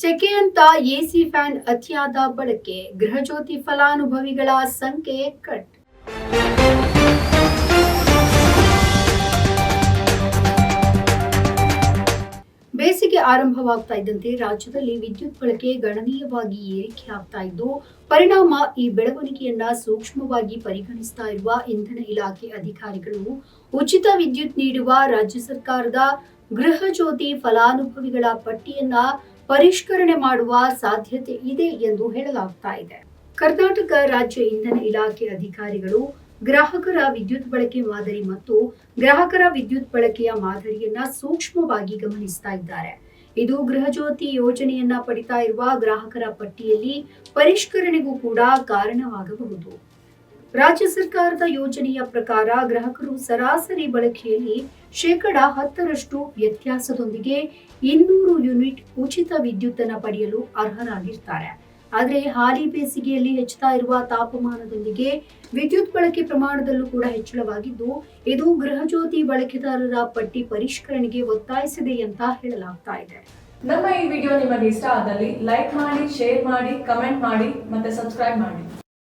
ಸೆಕೆಯಂತ AC fan ಅತಿಯಾದ ಬಳಕೆ ಗೃಹಜ್ಯೋತಿ ಫಲಾನುಭವಿಗಳ ಸಂಖ್ಯೆ ಕಟ್. ಬೇಸಿಗೆ ಆರಂಭವಾಗ್ತಾ ಇದ್ದಂತೆ ರಾಜ್ಯದಲ್ಲಿ ವಿದ್ಯುತ್ ಬಳಕೆ ಗಣನೀಯವಾಗಿ ಏರಿಕೆಯಾಗ್ತಾ ಇದ್ದು, ಪರಿಣಾಮ ಈ ಬೆಳವಣಿಗೆಯನ್ನ ಸೂಕ್ಷ್ಮವಾಗಿ ಪರಿಗಣಿಸ್ತಾ ಇರುವ ಇಂಧನ ಇಲಾಖೆ ಅಧಿಕಾರಿಗಳು ಉಚಿತ ವಿದ್ಯುತ್ ನೀಡುವ ರಾಜ್ಯ ಸರ್ಕಾರದ ಗೃಹ ಜ್ಯೋತಿ ಫಲಾನುಭವಿಗಳ ಪಟ್ಟಿಯನ್ನ ಪರಿಷ್ಕರಣೆ ಮಾಡುವ ಸಾಧ್ಯತೆ ಇದೆ ಎಂದು ಹೇಳಲಾಗ್ತಾ ಇದೆ. ಕರ್ನಾಟಕ ರಾಜ್ಯ ಇಂಧನ ಇಲಾಖೆ ಅಧಿಕಾರಿಗಳು ಗ್ರಾಹಕರ ವಿದ್ಯುತ್ ಬಳಕೆ ಮಾದರಿ ಮತ್ತು ಗ್ರಾಹಕರ ವಿದ್ಯುತ್ ಬಳಕೆಯ ಮಾದರಿಯನ್ನ ಸೂಕ್ಷ್ಮವಾಗಿ ಗಮನಿಸ್ತಾ ಇದ್ದಾರೆ. ಇದು ಗೃಹಜ್ಯೋತಿ ಯೋಜನೆಯನ್ನ ಪಡಿತಾ ಇರುವ ಗ್ರಾಹಕರ ಪಟ್ಟಿಯಲ್ಲಿ ಪರಿಷ್ಕರಣೆಗೂ ಕೂಡ ಕಾರಣವಾಗಬಹುದು. ರಾಜ್ಯ ಸರ್ಕಾರದ ಯೋಜನೆಯ ಪ್ರಕಾರ ಗ್ರಾಹಕರು ಸರಾಸರಿ ಬಳಕೆಯಲ್ಲಿ ಶೇಕಡ ಹತ್ತರಷ್ಟು ವ್ಯತ್ಯಾಸದೊಂದಿಗೆ ಇನ್ನೂರು ಯೂನಿಟ್ ಉಚಿತ ವಿದ್ಯುತ್ ಅನ್ನ ಪಡೆಯಲು ಅರ್ಹರಾಗಿರ್ತಾರೆ. ಆದರೆ ಹಾಲಿ ಬೇಸಿಗೆಯಲ್ಲಿ ಹೆಚ್ಚುತ್ತಾ ಇರುವ ತಾಪಮಾನದೊಂದಿಗೆ ವಿದ್ಯುತ್ ಬಳಕೆ ಪ್ರಮಾಣದಲ್ಲೂ ಕೂಡ ಹೆಚ್ಚಳವಾಗಿದ್ದು, ಇದು ಗೃಹಜ್ಯೋತಿ ಬಳಕೆದಾರರ ಪಟ್ಟಿ ಪರಿಷ್ಕರಣೆಗೆ ಒತ್ತಾಯಿಸಿದೆ ಅಂತ ಹೇಳಲಾಗ್ತಾ ಇದೆ. ನಮ್ಮ ಈ ವಿಡಿಯೋ ನಿಮಗೆ ಇಷ್ಟ ಆದಲ್ಲಿ ಲೈಕ್ ಮಾಡಿ, ಶೇರ್ ಮಾಡಿ, ಕಮೆಂಟ್ ಮಾಡಿ ಮತ್ತೆ ಸಬ್ಸ್ಕ್ರೈಬ್ ಮಾಡಿ.